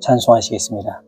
찬송하시겠습니다.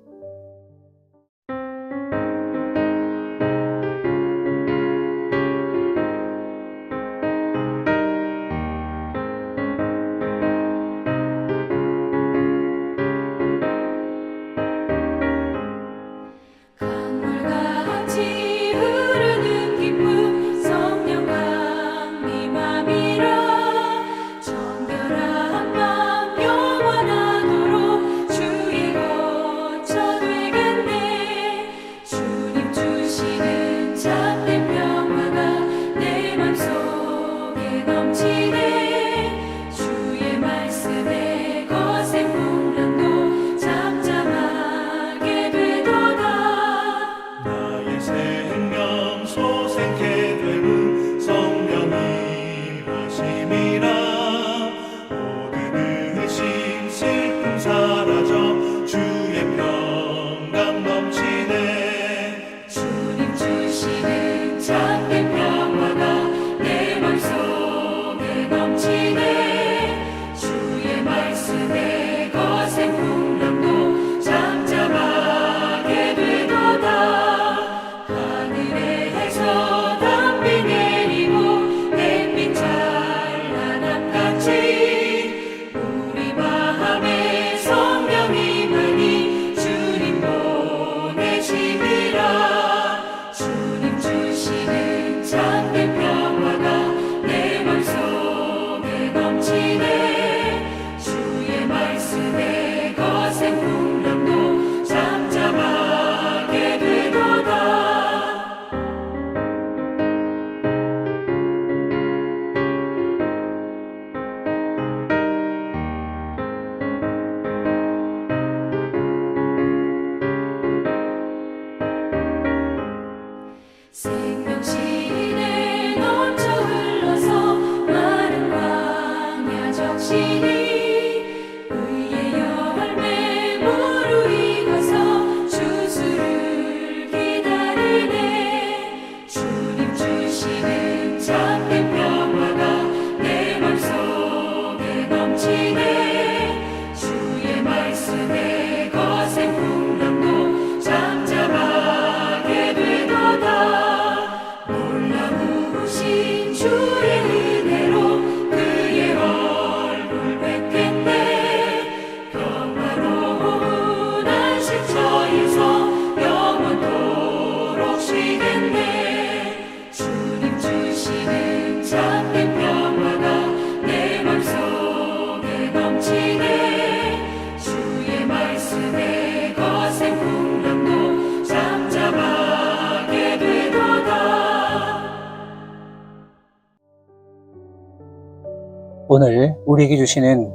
오늘 우리에게 주시는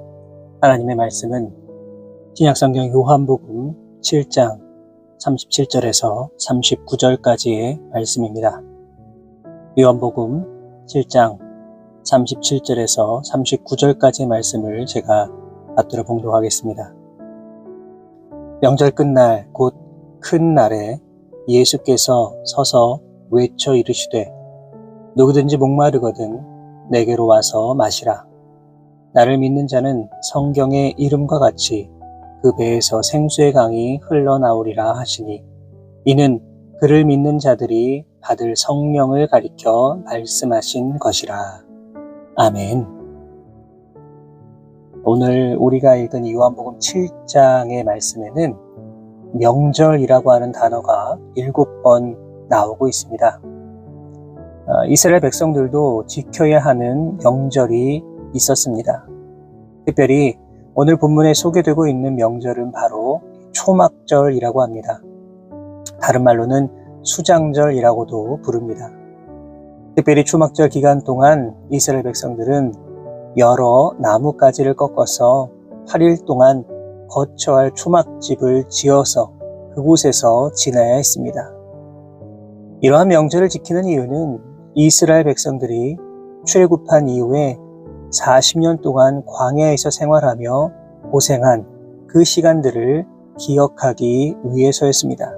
하나님의 말씀은 신약성경 요한복음 7장 37절에서 39절까지의 말씀입니다. 요한복음 7장 37절에서 39절까지의 말씀을 제가 받들어 봉독하겠습니다. 명절 끝날 곧 큰 날에 예수께서 서서 외쳐 이르시되 누구든지 목마르거든 내게로 와서 마시라. 나를 믿는 자는 성경의 이름과 같이 그 배에서 생수의 강이 흘러나오리라 하시니 이는 그를 믿는 자들이 받을 성령을 가리켜 말씀하신 것이라. 아멘. 오늘 우리가 읽은 요한복음 7장의 말씀에는 명절이라고 하는 단어가 일곱 번 나오고 있습니다. 아, 이스라엘 백성들도 지켜야 하는 명절이 있었습니다. 특별히 오늘 본문에 소개되고 있는 명절은 바로 초막절이라고 합니다. 다른 말로는 수장절이라고도 부릅니다. 특별히 초막절 기간 동안 이스라엘 백성들은 여러 나뭇가지를 꺾어서 8일 동안 거처 할 초막집을 지어서 그곳에서 지내야 했습니다. 이러한 명절을 지키는 이유는 이스라엘 백성들이 출애굽한 이후에 40년 동안 광야에서 생활하며 고생한 그 시간들을 기억하기 위해서였습니다.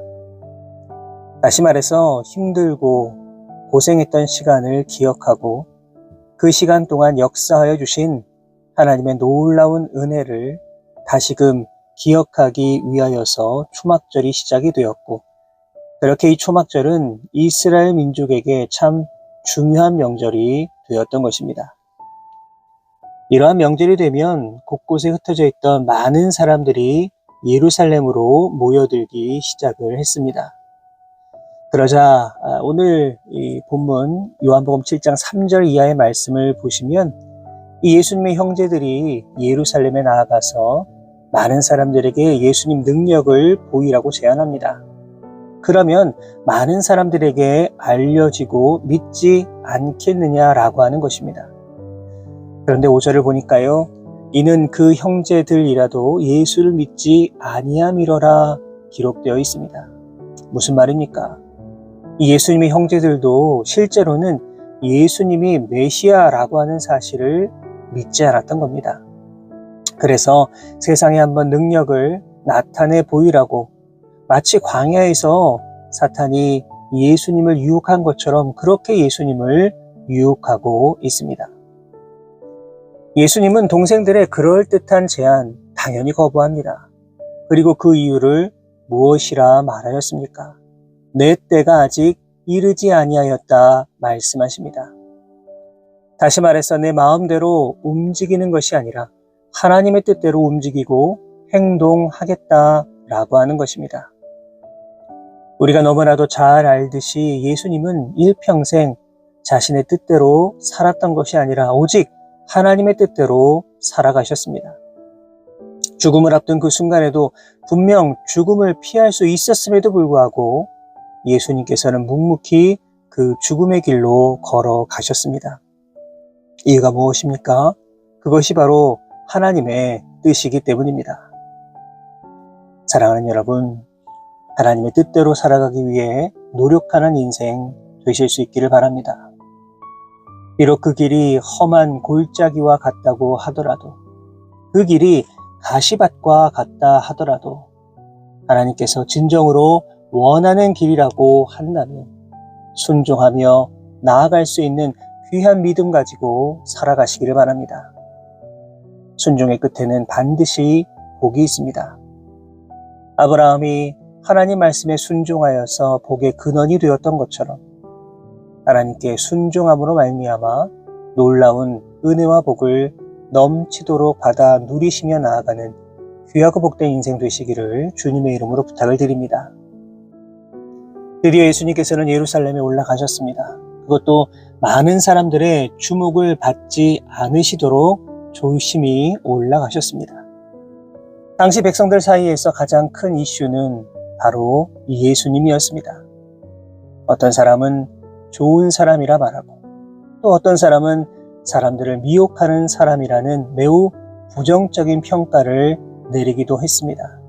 다시 말해서 힘들고 고생했던 시간을 기억하고 그 시간 동안 역사하여 주신 하나님의 놀라운 은혜를 다시금 기억하기 위하여서 초막절이 시작이 되었고 그렇게 이 초막절은 이스라엘 민족에게 참 중요한 명절이 되었던 것입니다. 이러한 명절이 되면 곳곳에 흩어져 있던 많은 사람들이 예루살렘으로 모여들기 시작을 했습니다. 그러자 아, 오늘 이 본문 요한복음 7장 3절 이하의 말씀을 보시면 이 예수님의 형제들이 예루살렘에 나아가서 많은 사람들에게 예수님 능력을 보이라고 제안합니다. 그러면 많은 사람들에게 알려지고 믿지 않겠느냐라고 하는 것입니다. 그런데 5절을 보니까요. 이는 그 형제들이라도 예수를 믿지 아니함이러라 기록되어 있습니다. 무슨 말입니까? 이 예수님의 형제들도 실제로는 예수님이 메시아라고 하는 사실을 믿지 않았던 겁니다. 그래서 세상에 한번 능력을 나타내 보이라고 마치 광야에서 사탄이 예수님을 유혹한 것처럼 그렇게 예수님을 유혹하고 있습니다. 예수님은 동생들의 그럴듯한 제안 당연히 거부합니다. 그리고 그 이유를 무엇이라 말하였습니까? 내 때가 아직 이르지 아니하였다 말씀하십니다. 다시 말해서 내 마음대로 움직이는 것이 아니라 하나님의 뜻대로 움직이고 행동하겠다라고 하는 것입니다. 우리가 너무나도 잘 알듯이 예수님은 일평생 자신의 뜻대로 살았던 것이 아니라 오직 하나님의 뜻대로 살아가셨습니다. 죽음을 앞둔 그 순간에도 분명 죽음을 피할 수 있었음에도 불구하고 예수님께서는 묵묵히 그 죽음의 길로 걸어가셨습니다. 이유가 무엇입니까? 그것이 바로 하나님의 뜻이기 때문입니다. 사랑하는 여러분, 하나님의 뜻대로 살아가기 위해 노력하는 인생 되실 수 있기를 바랍니다. 비록 그 길이 험한 골짜기와 같다고 하더라도, 그 길이 가시밭과 같다 하더라도, 하나님께서 진정으로 원하는 길이라고 한다면, 순종하며 나아갈 수 있는 귀한 믿음 가지고 살아가시기를 바랍니다. 순종의 끝에는 반드시 복이 있습니다. 아브라함이 하나님 말씀에 순종하여서 복의 근원이 되었던 것처럼 하나님께 순종함으로 말미암아 놀라운 은혜와 복을 넘치도록 받아 누리시며 나아가는 귀하고 복된 인생 되시기를 주님의 이름으로 부탁을 드립니다. 드디어 예수님께서는 예루살렘에 올라가셨습니다. 그것도 많은 사람들의 주목을 받지 않으시도록 조심히 올라가셨습니다. 당시 백성들 사이에서 가장 큰 이슈는 바로 예수님이었습니다. 어떤 사람은 좋은 사람이라 말하고 또 어떤 사람은 사람들을 미혹하는 사람이라는 매우 부정적인 평가를 내리기도 했습니다.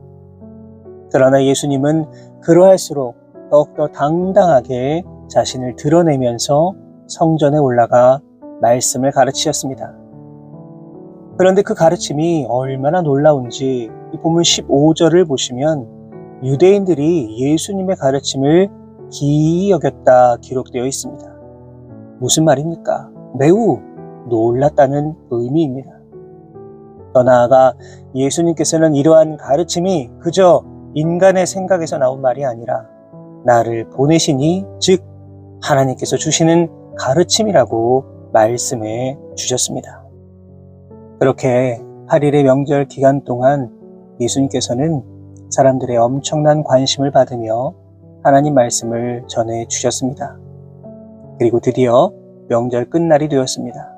그러나 예수님은 그러할수록 더욱더 당당하게 자신을 드러내면서 성전에 올라가 말씀을 가르치셨습니다. 그런데 그 가르침이 얼마나 놀라운지 이 본문 15절을 보시면 유대인들이 예수님의 가르침을 기이 여겼다 기록되어 있습니다. 무슨 말입니까? 매우 놀랐다는 의미입니다. 더 나아가 예수님께서는 이러한 가르침이 그저 인간의 생각에서 나온 말이 아니라 나를 보내시니 즉 하나님께서 주시는 가르침이라고 말씀해 주셨습니다. 그렇게 8일의 명절 기간 동안 예수님께서는 사람들의 엄청난 관심을 받으며 하나님 말씀을 전해 주셨습니다. 그리고 드디어 명절 끝날이 되었습니다.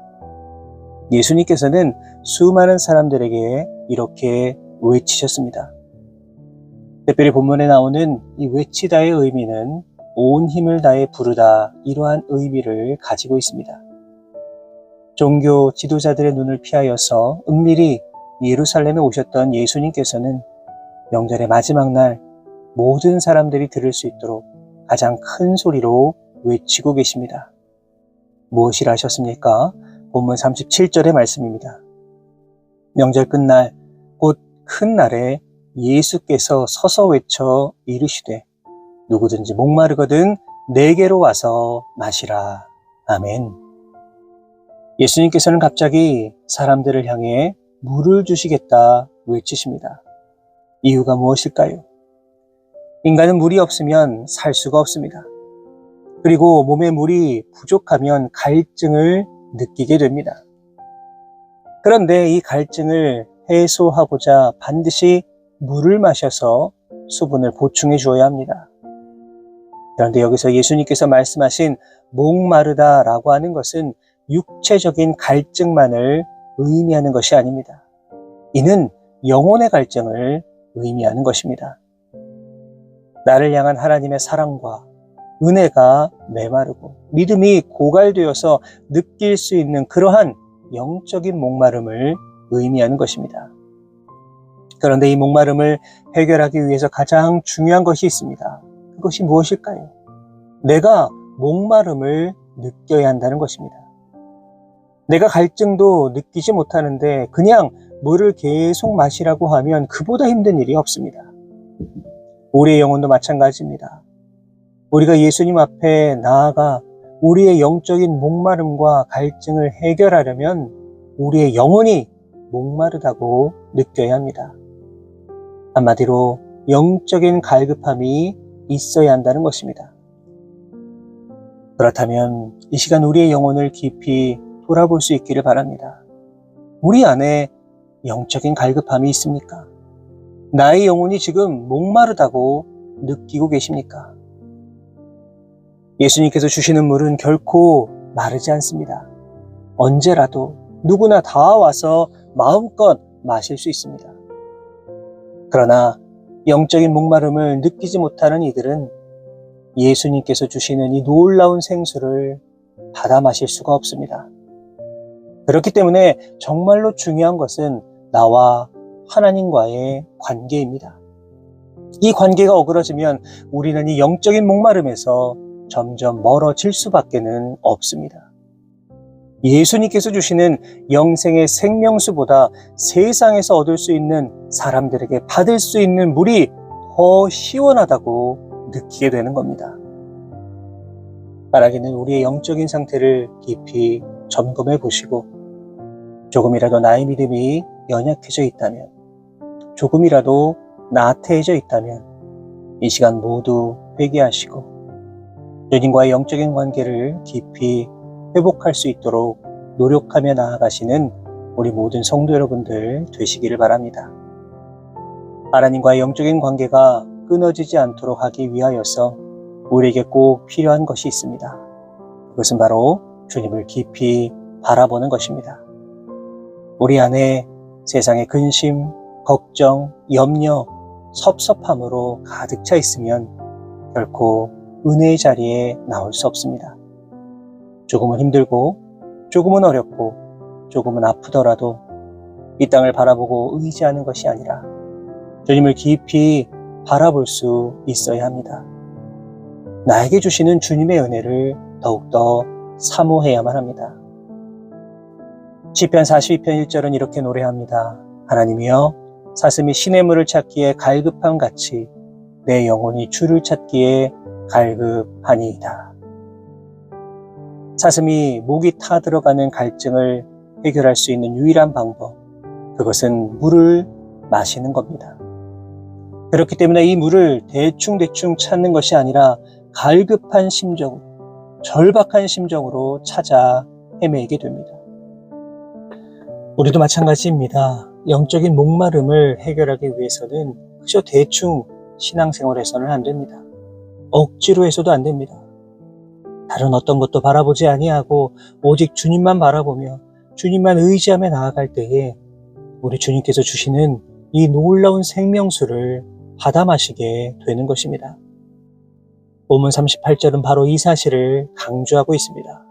예수님께서는 수많은 사람들에게 이렇게 외치셨습니다. 특별히 본문에 나오는 이 외치다의 의미는 온 힘을 다해 부르다 이러한 의미를 가지고 있습니다. 종교 지도자들의 눈을 피하여서 은밀히 예루살렘에 오셨던 예수님께서는 명절의 마지막 날 모든 사람들이 들을 수 있도록 가장 큰 소리로 외치고 계십니다. 무엇이라 하셨습니까? 본문 37절의 말씀입니다. 명절 끝날 곧 큰 날에 예수께서 서서 외쳐 이르시되 누구든지 목마르거든 내게로 와서 마시라. 아멘. 예수님께서는 갑자기 사람들을 향해 물을 주시겠다 외치십니다. 이유가 무엇일까요? 인간은 물이 없으면 살 수가 없습니다. 그리고 몸에 물이 부족하면 갈증을 느끼게 됩니다. 그런데 이 갈증을 해소하고자 반드시 물을 마셔서 수분을 보충해 주어야 합니다. 그런데 여기서 예수님께서 말씀하신 목마르다라고 하는 것은 육체적인 갈증만을 의미하는 것이 아닙니다. 이는 영혼의 갈증을 의미하는 것입니다. 나를 향한 하나님의 사랑과 은혜가 메마르고 믿음이 고갈되어서 느낄 수 있는 그러한 영적인 목마름을 의미하는 것입니다. 그런데 이 목마름을 해결하기 위해서 가장 중요한 것이 있습니다. 그것이 무엇일까요? 내가 목마름을 느껴야 한다는 것입니다. 내가 갈증도 느끼지 못하는데 그냥 물을 계속 마시라고 하면 그보다 힘든 일이 없습니다. 우리의 영혼도 마찬가지입니다. 우리가 예수님 앞에 나아가 우리의 영적인 목마름과 갈증을 해결하려면 우리의 영혼이 목마르다고 느껴야 합니다. 한마디로 영적인 갈급함이 있어야 한다는 것입니다. 그렇다면 이 시간 우리의 영혼을 깊이 돌아볼 수 있기를 바랍니다. 우리 안에 영적인 갈급함이 있습니까? 나의 영혼이 지금 목마르다고 느끼고 계십니까? 예수님께서 주시는 물은 결코 마르지 않습니다. 언제라도 누구나 다 와서 마음껏 마실 수 있습니다. 그러나 영적인 목마름을 느끼지 못하는 이들은 예수님께서 주시는 이 놀라운 생수를 받아 마실 수가 없습니다. 그렇기 때문에 정말로 중요한 것은 나와 하나님과의 관계입니다. 이 관계가 어그러지면 우리는 이 영적인 목마름에서 점점 멀어질 수밖에는 없습니다. 예수님께서 주시는 영생의 생명수보다 세상에서 얻을 수 있는 사람들에게 받을 수 있는 물이 더 시원하다고 느끼게 되는 겁니다. 바라기는 우리의 영적인 상태를 깊이 점검해 보시고 조금이라도 나의 믿음이 연약해져 있다면 조금이라도 나태해져 있다면 이 시간 모두 회개하시고 주님과의 영적인 관계를 깊이 회복할 수 있도록 노력하며 나아가시는 우리 모든 성도 여러분들 되시기를 바랍니다. 하나님과의 영적인 관계가 끊어지지 않도록 하기 위하여서 우리에게 꼭 필요한 것이 있습니다. 그것은 바로 주님을 깊이 바라보는 것입니다. 우리 안에 세상의 근심, 걱정, 염려, 섭섭함으로 가득 차 있으면 결코 은혜의 자리에 나올 수 없습니다. 조금은 힘들고, 조금은 어렵고, 조금은 아프더라도 이 땅을 바라보고 의지하는 것이 아니라 주님을 깊이 바라볼 수 있어야 합니다. 나에게 주시는 주님의 은혜를 더욱더 사모해야만 합니다. 시편 42편 1절은 이렇게 노래합니다. 하나님이여 사슴이 시냇물을 찾기에 갈급함 같이 내 영혼이 주를 찾기에 갈급하니이다. 사슴이 목이 타 들어가는 갈증을 해결할 수 있는 유일한 방법, 그것은 물을 마시는 겁니다. 그렇기 때문에 이 물을 대충대충 찾는 것이 아니라 갈급한 심정으로, 절박한 심정으로 찾아 헤매게 됩니다. 우리도 마찬가지입니다. 영적인 목마름을 해결하기 위해서는 그저 대충 신앙생활해서는 안 됩니다. 억지로 해서도 안 됩니다. 다른 어떤 것도 바라보지 아니하고 오직 주님만 바라보며 주님만 의지하며 나아갈 때에 우리 주님께서 주시는 이 놀라운 생명수를 받아 마시게 되는 것입니다. 본문 38절은 바로 이 사실을 강조하고 있습니다.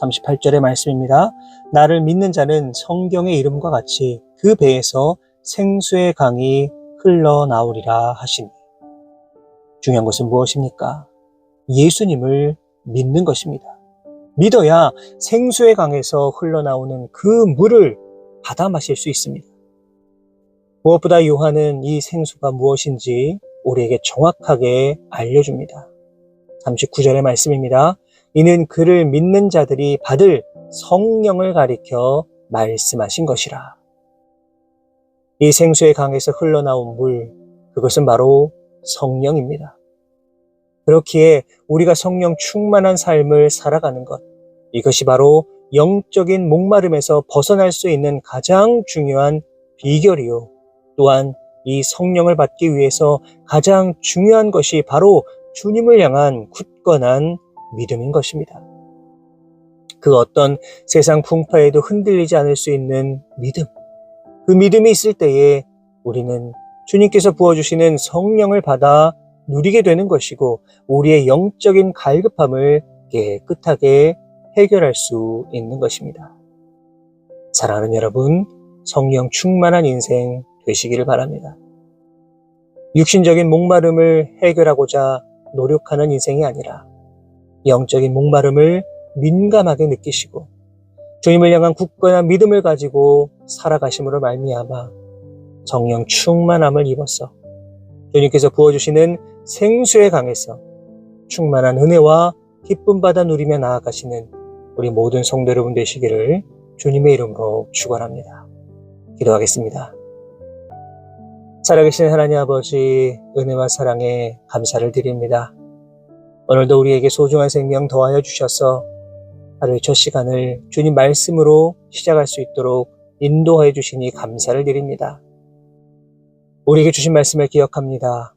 38절의 말씀입니다. 나를 믿는 자는 성경의 이름과 같이 그 배에서 생수의 강이 흘러나오리라 하시니. 중요한 것은 무엇입니까? 예수님을 믿는 것입니다. 믿어야 생수의 강에서 흘러나오는 그 물을 받아 마실 수 있습니다. 무엇보다 요한은 이 생수가 무엇인지 우리에게 정확하게 알려줍니다. 39절의 말씀입니다. 이는 그를 믿는 자들이 받을 성령을 가리켜 말씀하신 것이라. 이 생수의 강에서 흘러나온 물, 그것은 바로 성령입니다. 그렇기에 우리가 성령 충만한 삶을 살아가는 것, 이것이 바로 영적인 목마름에서 벗어날 수 있는 가장 중요한 비결이요. 또한 이 성령을 받기 위해서 가장 중요한 것이 바로 주님을 향한 굳건한 믿음인 것입니다. 그 어떤 세상 풍파에도 흔들리지 않을 수 있는 믿음. 그 믿음이 있을 때에 우리는 주님께서 부어주시는 성령을 받아 누리게 되는 것이고 우리의 영적인 갈급함을 깨끗하게 해결할 수 있는 것입니다. 사랑하는 여러분, 성령 충만한 인생 되시기를 바랍니다. 육신적인 목마름을 해결하고자 노력하는 인생이 아니라 영적인 목마름을 민감하게 느끼시고 주님을 향한 굳건한 믿음을 가지고 살아가심으로 말미암아 성령 충만함을 입어서 주님께서 부어주시는 생수의 강에서 충만한 은혜와 기쁨 받아 누리며 나아가시는 우리 모든 성도 여러분 되시기를 주님의 이름으로 축원합니다. 기도하겠습니다. 살아계신 하나님 아버지 은혜와 사랑에 감사를 드립니다. 오늘도 우리에게 소중한 생명 더하여 주셔서 하루의 첫 시간을 주님 말씀으로 시작할 수 있도록 인도하여 주시니 감사를 드립니다. 우리에게 주신 말씀을 기억합니다.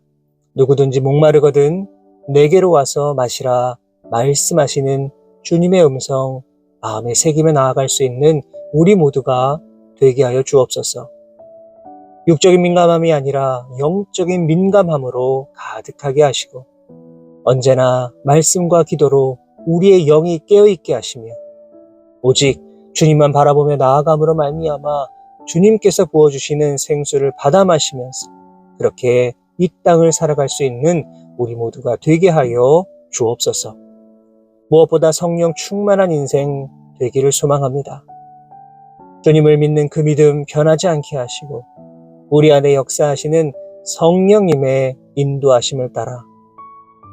누구든지 목마르거든 내게로 와서 마시라 말씀하시는 주님의 음성 마음에 새기며 나아갈 수 있는 우리 모두가 되게 하여 주옵소서. 육적인 민감함이 아니라 영적인 민감함으로 가득하게 하시고 언제나 말씀과 기도로 우리의 영이 깨어있게 하시며 오직 주님만 바라보며 나아감으로 말미암아 주님께서 부어주시는 생수를 받아 마시면서 그렇게 이 땅을 살아갈 수 있는 우리 모두가 되게 하여 주옵소서. 무엇보다 성령 충만한 인생 되기를 소망합니다. 주님을 믿는 그 믿음 변하지 않게 하시고 우리 안에 역사하시는 성령님의 인도하심을 따라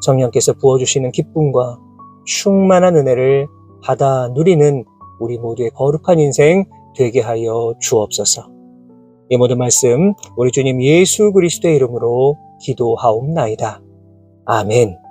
성령께서 부어주시는 기쁨과 충만한 은혜를 받아 누리는 우리 모두의 거룩한 인생 되게 하여 주옵소서. 이 모든 말씀 우리 주님 예수 그리스도의 이름으로 기도하옵나이다. 아멘.